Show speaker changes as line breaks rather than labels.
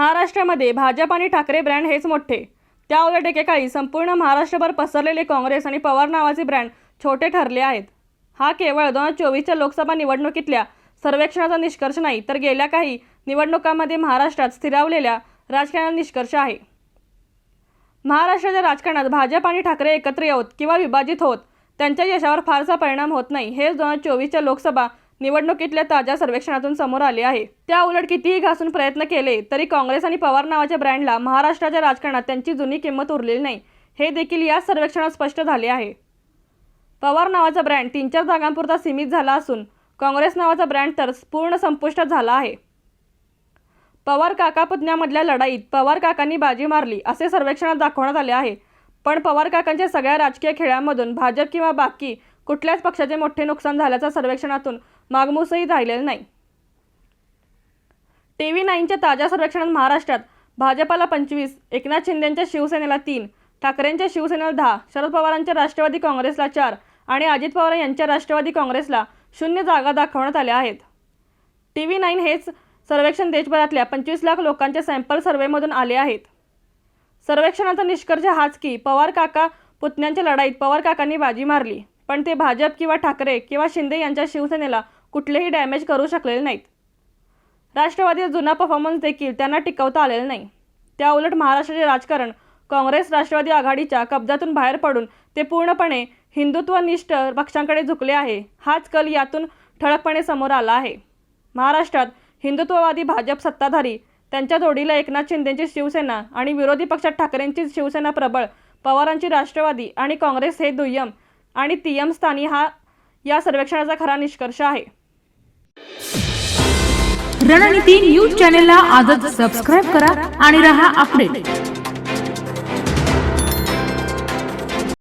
महाराष्ट्रामध्ये भाजप आणि ठाकरे ब्रँड हेच मोठे. त्या उलट एकेकाळी संपूर्ण महाराष्ट्रभर पसरलेले काँग्रेस आणि पवार नावाचे ब्रँड छोटे ठरले आहेत. हा केवळ दोन हजार चोवीसच्या लोकसभा निवडणुकीतल्या सर्वेक्षणाचा निष्कर्ष नाही तर गेल्या काही निवडणुकांमध्ये महाराष्ट्रात स्थिरावलेल्या राजकारणाचा निष्कर्ष आहे. महाराष्ट्राच्या राजकारणात भाजप आणि ठाकरे एकत्र येत किंवा विभाजित होत त्यांच्या यशावर फारसा परिणाम होत नाही हेच दोन हजार चोवीसच्या लोकसभा निवडणुकीतल्या ताज्या सर्वेक्षणातून समोर आले आहे. त्या उलट कितीही घासून प्रयत्न केले तरी काँग्रेस आणि पवार नावाच्या ब्रँडला महाराष्ट्राच्या राजकारणात त्यांची जुनी किंमत उरलेली नाही. हे देखील या सर्वेक्षणात स्पष्ट झाले आहे. पवार नावाचा ब्रँड तीन चार जागांपुरता सीमित झाला असून काँग्रेस नावाचा ब्रँड तर पूर्ण संपुष्टात झाला आहे. पवार काका पुतण्यामधल्या लढाईत पवार काकांनी बाजी मारली असे सर्वेक्षणात दाखवण्यात आले आहे. पण पवार काकांच्या सगळ्या राजकीय खेळांमधून भाजप किंवा बाकी कुठल्याच पक्षाचे मोठे नुकसान झाल्याचा सर्वेक्षणातून मागमूसही राहिलेलं नाही. टी व्ही नाईनच्या ताज्या सर्वेक्षणात महाराष्ट्रात भाजपाला पंचवीस एकनाथ शिंदेच्या शिवसेनेला तीन ठाकरेंच्या शिवसेनेला दहा शरद पवारांच्या राष्ट्रवादी काँग्रेसला चार आणि अजित पवार यांच्या राष्ट्रवादी काँग्रेसला शून्य जागा दाखवण्यात आल्या आहेत. टी व्ही नाईन हेच सर्वेक्षण देशभरातल्या पंचवीस लाख लोकांच्या सॅम्पल सर्व्हेमधून आले आहेत. सर्वेक्षणाचा निष्कर्ष हाच की पवार काका पुतण्यांच्या लढाईत पवार काकांनी बाजी मारली. पण ते भाजप किंवा ठाकरे किंवा शिंदे यांच्या शिवसेनेला कुठलेही डॅमेज करू शकलेले नाहीत. राष्ट्रवादीचा जुना परफॉर्मन्स देखील त्यांना टिकवता आलेला नाही. त्या उलट महाराष्ट्राचे राजकारण काँग्रेस राष्ट्रवादी आघाडीच्या कब्जातून बाहेर पडून ते पूर्णपणे हिंदुत्वनिष्ठ पक्षांकडे झुकले आहे हाच कल यातून ठळकपणे समोर आला आहे. महाराष्ट्रात हिंदुत्ववादी भाजप सत्ताधारी त्यांच्या जोडीला एकनाथ शिंदेंची शिवसेना आणि विरोधी पक्षात ठाकरेंची शिवसेना प्रबळ पवारांची राष्ट्रवादी आणि काँग्रेस हे दुय्यम आणि तिय्यम स्थानी हा या सर्वेक्षणाचा खरा निष्कर्ष आहे.
रणनीती न्यूज चॅनेलला आजच सबस्क्राईब करा आणि रहा अपडेट